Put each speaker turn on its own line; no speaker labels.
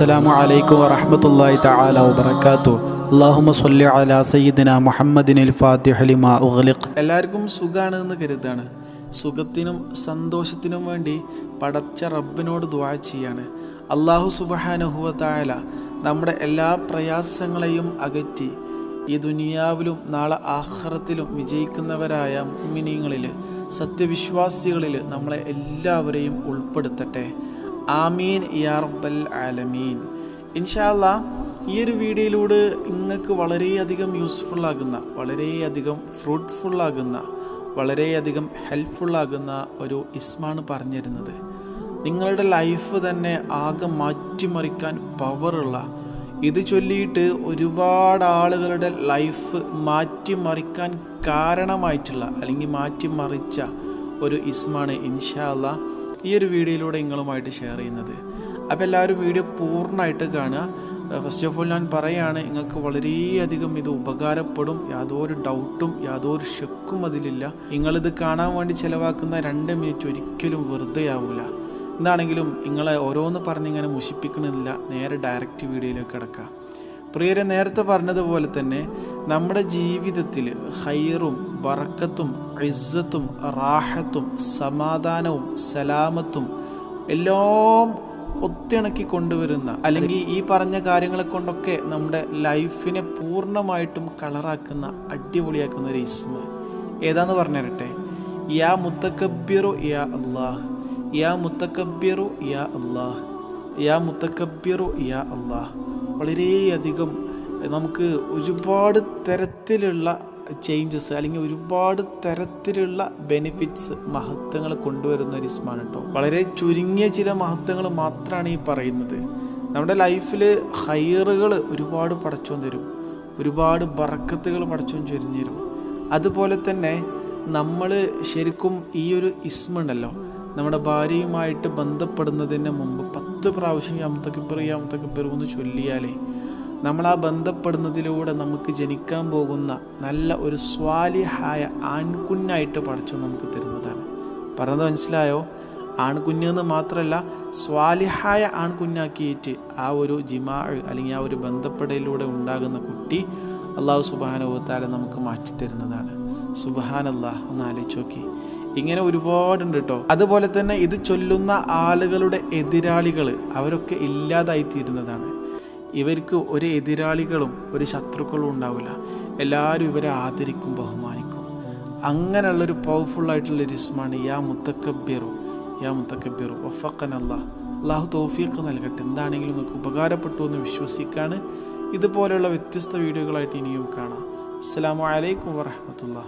അസ്സലാമു അലൈക്കും വറഹ്മത്തുള്ളാഹി തആല വാത്തു അല്ലാഹുമ്മ സ്വല്ലി അല സയ്യിദിന മുഹമ്മദിനിൽ ഫാത്തിഹലിമ ലിമാ ഉഗ്ലിഖ്.
എല്ലാവർക്കും സുഖമാണ് എന്ന് കരുതാണ്. സുഖത്തിനും സന്തോഷത്തിനും വേണ്ടി പടച്ച റബ്ബിനോട് ദുആ ചെയ്യാണ്. അള്ളാഹു സുബഹാനുഹുവത്തായാല നമ്മുടെ എല്ലാ പ്രയാസങ്ങളെയും അകറ്റി ഈ ദുനിയാവിലും നാളെ ആഹ്റത്തിലും വിജയിക്കുന്നവരായ മുഅ്മിനീങ്ങളിൽ സത്യവിശ്വാസികളിൽ നമ്മളെ എല്ലാവരെയും ഉൾപ്പെടുത്തട്ടെ. ആമീൻ യാർബൽ ആലമീൻ. ഇൻഷാല്ല ഈ ഒരു വീഡിയോയിലൂടെ നിങ്ങൾക്ക് വളരെയധികം യൂസ്ഫുള്ളാകുന്ന വളരെയധികം ഫ്രൂട്ട്ഫുള്ളാകുന്ന വളരെയധികം ഹെൽപ്ഫുള്ളാകുന്ന ഒരു ഇസ്മാണ് പറഞ്ഞിരുന്നത്. നിങ്ങളുടെ ലൈഫ് തന്നെ ആകെ മാറ്റിമറിക്കാൻ പവറുള്ള ഇത് ചൊല്ലിയിട്ട് ഒരുപാട് ആളുകളുടെ ലൈഫ് മാറ്റിമറിക്കാൻ കാരണമായിട്ടുള്ള അല്ലെങ്കിൽ മാറ്റിമറിച്ച ഒരു ഇസ്മാണ് ഇൻഷാല്ല ഈ ഒരു വീഡിയോയിലൂടെ നിങ്ങളുമായിട്ട് ഷെയർ ചെയ്യുന്നത്. അപ്പോൾ എല്ലാവരും വീഡിയോ പൂർണമായിട്ട് കാണുക. ഫസ്റ്റ് ഓഫ് ഓൾ ഞാൻ പറയുകയാണ് നിങ്ങൾക്ക് വളരെയധികം ഇത് ഉപകാരപ്പെടും. യാതൊരു ഡൗട്ടും യാതൊരു ഷെക്കും അതിലില്ല. നിങ്ങളിത് കാണാൻ വേണ്ടി ചിലവാക്കുന്ന രണ്ട് മിനിറ്റ് ഒരിക്കലും വെറുതെ ആവില്ല എന്താണെങ്കിലും നിങ്ങളെ ഓരോന്ന് പറഞ്ഞിങ്ങനെ മുഷിപ്പിക്കണമെന്നില്ല നേരെ ഡയറക്റ്റ് വീഡിയോയിലേക്ക് കിടക്കുക. പ്രിയരെ നേരത്തെ പറഞ്ഞതുപോലെ തന്നെ നമ്മുടെ ജീവിതത്തിൽ ഹൈറും വറക്കത്തും ഇസ്സത്തും റാഹത്തും സമാധാനവും സലാമത്തും എല്ലാം ഒത്തിണക്കി കൊണ്ടുവരുന്ന അല്ലെങ്കിൽ ഈ പറഞ്ഞ കാര്യങ്ങളെ കൊണ്ടൊക്കെ നമ്മുടെ ലൈഫിനെ പൂർണമായിട്ടും കളറാക്കുന്ന അടിപൊളിയാക്കുന്ന ഒരു ഇസ്മ. ഏതാന്ന് പറഞ്ഞു തരട്ടെ യാ മുത്തക്കബ്യറു യാ അള്ളാഹ് യാ മുത്തക്കബ്യറു യാ അള്ളാഹ് യാ മുത്തക്കബ്യറു യാ അള്ളാഹ് വളരെയധികം നമുക്ക് ഒരുപാട് തരത്തിലുള്ള ചേഞ്ചസ് അല്ലെങ്കിൽ ഒരുപാട് തരത്തിലുള്ള ബെനിഫിറ്റ്സ് മഹത്വങ്ങൾ കൊണ്ടുവരുന്ന ഒരു ഇസ്മാണ് കേട്ടോ വളരെ ചുരുങ്ങിയ ചില മഹത്വങ്ങൾ മാത്രമാണ് ഈ പറയുന്നത്. നമ്മുടെ ലൈഫിൽ ഹൈറുകൾ ഒരുപാട് പടച്ചോൻ തരും. ഒരുപാട് ബറക്കത്തുകൾ പടച്ചോൻ ചൊരിഞ്ഞു തരും അതുപോലെ തന്നെ നമ്മൾ ശരിക്കും ഈ ഒരു ഇസ്മുണ്ടല്ലോ നമ്മുടെ ഭാര്യയുമായിട്ട് ബന്ധപ്പെടുന്നതിന് മുമ്പ് പത്ത് പ്രാവശ്യം യാമത്തക്കിപ്പർ യാമത്തക്കിപ്പർ എന്ന് ചൊല്ലിയാലേ. നമ്മൾ ആ ബന്ധപ്പെടുന്നതിലൂടെ നമുക്ക് ജനിക്കാൻ പോകുന്ന നല്ല ഒരു സ്വാലിഹായ ആൺകുഞ്ഞായിട്ട് പഠിച്ചു നമുക്ക് തരുന്നതാണ്. പറഞ്ഞത് മനസ്സിലായോ? ആൺകുഞ്ഞെന്ന് മാത്രമല്ല സ്വാലിഹായ ആൺകുഞ്ഞാക്കിയിട്ട് ആ ഒരു ജിമാ അല്ലെങ്കിൽ ആ ഒരു ബന്ധപ്പെടലിലൂടെ ഉണ്ടാകുന്ന കുട്ടി അള്ളാഹു സുബാനുഭവത്താലെ നമുക്ക് മാറ്റിത്തരുന്നതാണ്. സുബഹാനല്ലാഹ് ഒന്ന് ആലോചിച്ച് നോക്കി. ഇങ്ങനെ ഒരുപാടുണ്ട് കേട്ടോ അതുപോലെ തന്നെ ഇത് ചൊല്ലുന്ന ആളുകളുടെ എതിരാളികൾ അവരൊക്കെ ഇല്ലാതായിത്തീരുന്നതാണ് ഇവർക്ക് ഒരു എതിരാളികളും ഒരു ശത്രുക്കളും ഉണ്ടാവില്ല. എല്ലാവരും ഇവരെ ആദരിക്കും ബഹുമാനിക്കും. അങ്ങനെയുള്ളൊരു പവർഫുൾ ആയിട്ടുള്ള ഇസ്മാണ് യാ മുത്തക്കബിറു യാ മുത്തക്കബീർ ഒഫക്കൻ അള്ളാഹ് അള്ളാഹു തോഫീക്ക് നൽകട്ടെ. എന്താണെങ്കിലും നിങ്ങൾക്ക് ഉപകാരപ്പെട്ടു എന്ന് വിശ്വസിക്കാണ്. ഇതുപോലെയുള്ള വ്യത്യസ്ത വീഡിയോകളായിട്ട് ഇനിയും കാണാം. അസ്സാം വലൈക്കും വാഹമത്തല്ലാ